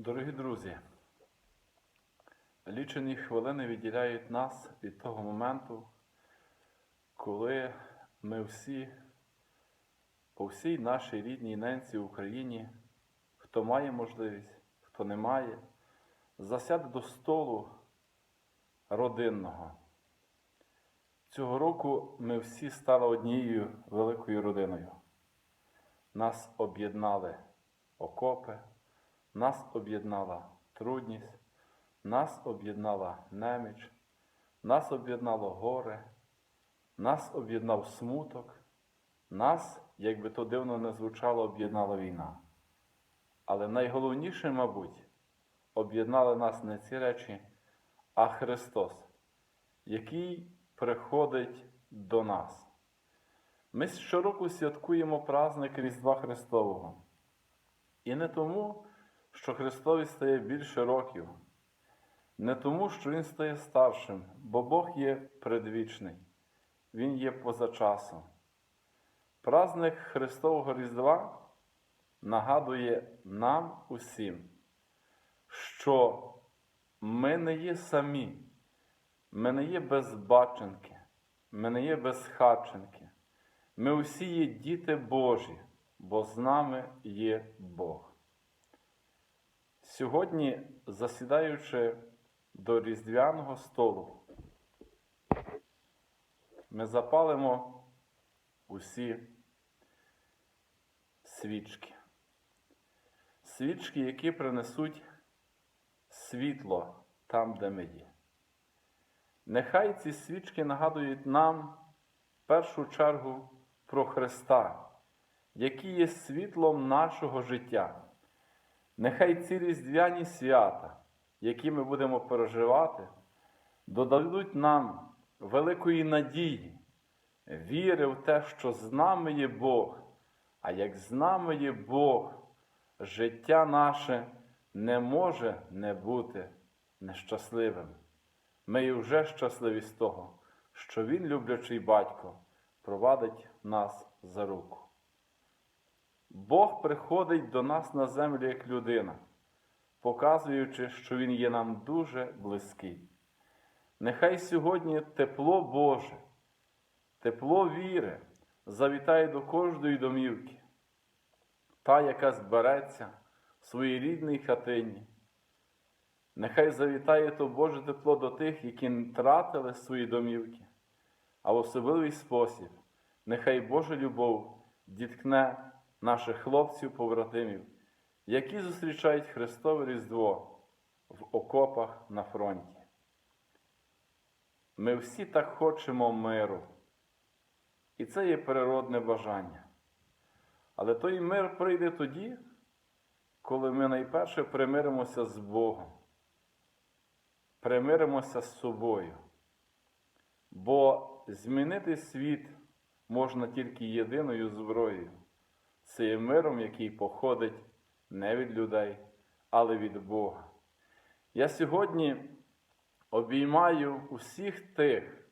Дорогі друзі, лічені хвилини відділяють нас від того моменту, коли ми всі, по всій нашій рідній ненці Україні, хто має можливість, хто не має, засяде до столу родинного. Цього року ми всі стали однією великою родиною. Нас об'єднали окопи. Нас об'єднала трудність, нас об'єднала неміч, нас об'єднало горе, нас об'єднав смуток, нас, як би то дивно не звучало, об'єднала війна. Але найголовніше, мабуть, об'єднали нас не ці речі, а Христос, який приходить до нас. Ми щороку святкуємо праздник Різдва Христового. І не тому, що Христові стає більше років, не тому, що Він стає старшим, бо Бог є предвічний, Він є поза часом. Праздник Христового Різдва нагадує нам усім, що ми не є самі, ми не є безбаченки, ми не є безхатченки, ми усі є діти Божі, бо з нами є Бог. Сьогодні, засідаючи до різдвяного столу, ми запалимо усі свічки. Свічки, які принесуть світло там, де ми є. Нехай ці свічки нагадують нам в першу чергу про Христа, який є світлом нашого життя. Нехай ці різдвяні свята, які ми будемо переживати, додадуть нам великої надії, віри в те, що з нами є Бог, а як з нами є Бог, життя наше не може не бути нещасливим. Ми і вже щасливі з того, що Він, люблячий батько, провадить нас за руку. Бог приходить до нас на землю як людина, показуючи, що Він є нам дуже близький. Нехай сьогодні тепло Боже, тепло віри завітає до кожної домівки, та, яка збереться в своїй рідній хатині. Нехай завітає то Боже тепло до тих, які втратили свої домівки, а в особливий спосіб, нехай Божа любов діткне наших хлопців, побратимів, які зустрічають Христове Різдво в окопах на фронті. Ми всі так хочемо миру, і це є природне бажання. Але той мир прийде тоді, коли ми найперше примиримося з Богом, примиримося з собою. Бо змінити світ можна тільки єдиною зброєю є миром, який походить не від людей, але від Бога. Я сьогодні обіймаю усіх тих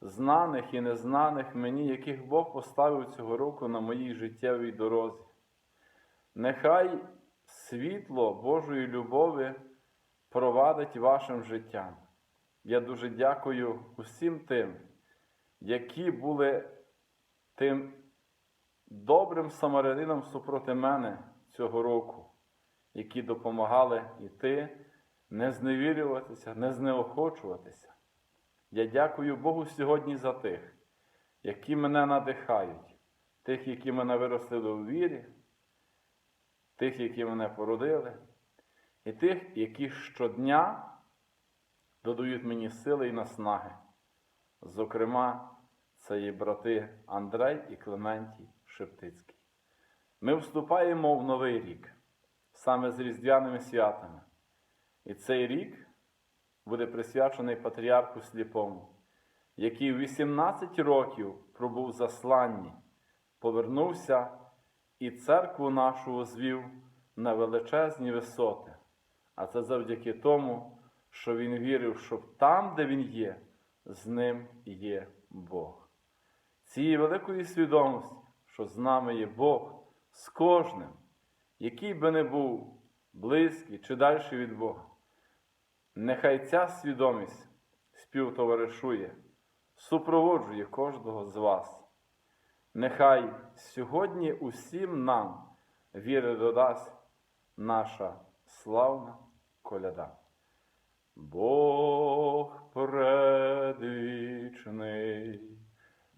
знаних і незнаних мені, яких Бог поставив цього року на моїй життєвій дорозі. Нехай світло Божої любові провадить вашим життям. Я дуже дякую усім тим, які були тим добрим самарянинам супроти мене цього року, які допомагали йти, не зневірюватися, не знеохочуватися. Я дякую Богу сьогодні за тих, які мене надихають, тих, які мене виростили у вірі, тих, які мене породили, і тих, які щодня додають мені сили і наснаги. Зокрема, це є брати Андрей і Клементій Шептицький. Ми вступаємо в новий рік, саме з Різдвяними святами. І цей рік буде присвячений патріарху Сліпому, який в 18 років пробув засланні, повернувся і церкву нашу звів на величезні висоти. А це завдяки тому, що він вірив, що там, де він є, з ним є Бог. Цієї великої свідомості, що з нами є Бог, з кожним, який би не був близькі чи далі від Бога. Нехай ця свідомість співтоваришує, супроводжує кожного з вас. Нехай сьогодні усім нам віри додасть наша славна коляда. Бог предвічний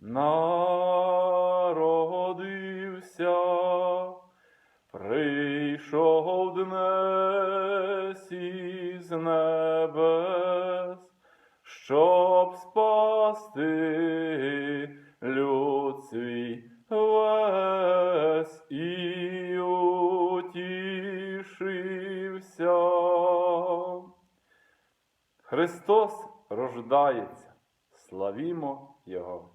народився, щоб спасти люд свій весь і утішився. Христос рождається, славімо Його.